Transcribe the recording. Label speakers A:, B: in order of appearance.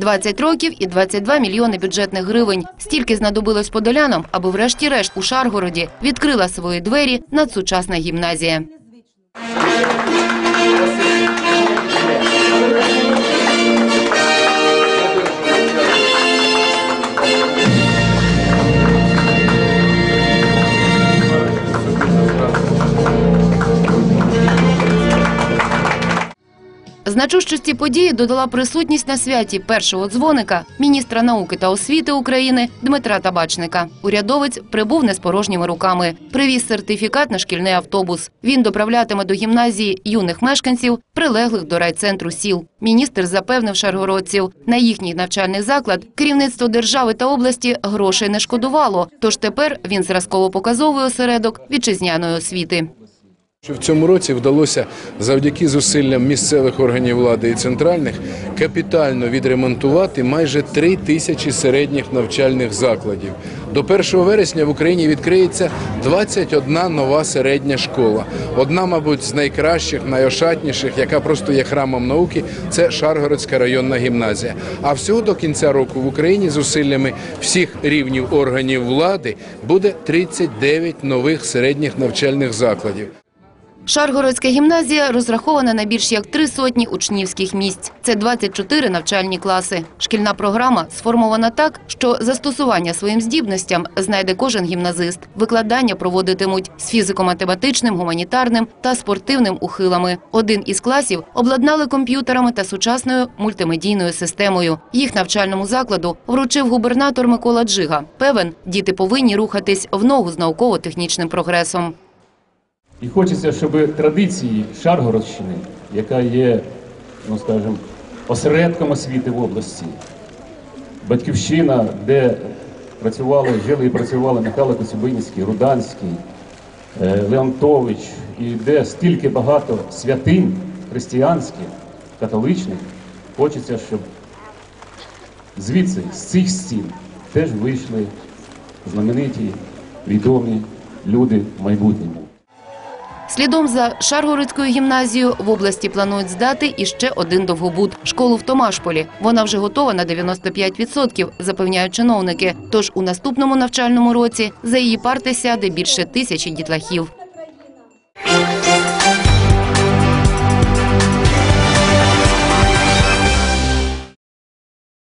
A: 20 років і 22 мільйони бюджетних гривень. Стільки знадобилось подолянам, аби врешті-решт у Шаргороді відкрила свої двері надсучасна гімназія. Значущості події додала присутність на святі першого дзвоника міністра науки та освіти України Дмитра Табачника. Урядовець прибув не з порожніми руками. Привіз сертифікат на шкільний автобус. Він доправлятиме до гімназії юних мешканців, прилеглих до райцентру сіл. Міністр запевнив шаргородців, на їхній навчальний заклад керівництво держави та області грошей не шкодувало. Тож тепер він зразково-показовий осередок вітчизняної освіти.
B: В цьому році вдалося завдяки зусиллям місцевих органів влади і центральних капітально відремонтувати майже три тисячі середніх навчальних закладів. До 1 вересня в Україні відкриється 21 нова середня школа. Одна, мабуть, з найкращих, найошатніших, яка просто є храмом науки, це Шаргородська районна гімназія. А всього до кінця року в Україні зусиллями всіх рівнів органів влади буде 39 нових середніх навчальних закладів.
A: Шаргородська гімназія розрахована на більш як три сотні учнівських місць. Це 24 навчальні класи. Шкільна програма сформована так, що застосування своїм здібностям знайде кожен гімназист. Викладання проводитимуть з фізико-математичним, гуманітарним та спортивним ухилами. Один із класів обладнали комп'ютерами та сучасною мультимедійною системою. Їх навчальному закладу вручив губернатор Микола Джига. Певен, діти повинні рухатись в ногу з науково-технічним прогресом.
C: І хочеться, щоб традиції Шаргородщини, яка є, ну скажімо, осередком освіти в області, батьківщина, де працювали, жили і працювали Михайло Коцюбинський, Руданський, е, Леонтович, і де стільки багато святинь християнських, католичних, хочеться, щоб звідси, з цих стін, теж вийшли знамениті, відомі люди майбутньому.
A: Слідом за Шаргородською гімназією в області планують здати іще один довгобуд – школу в Томашполі. Вона вже готова на 95%, запевняють чиновники. Тож у наступному навчальному році за її парти сяде більше тисячі дітлахів.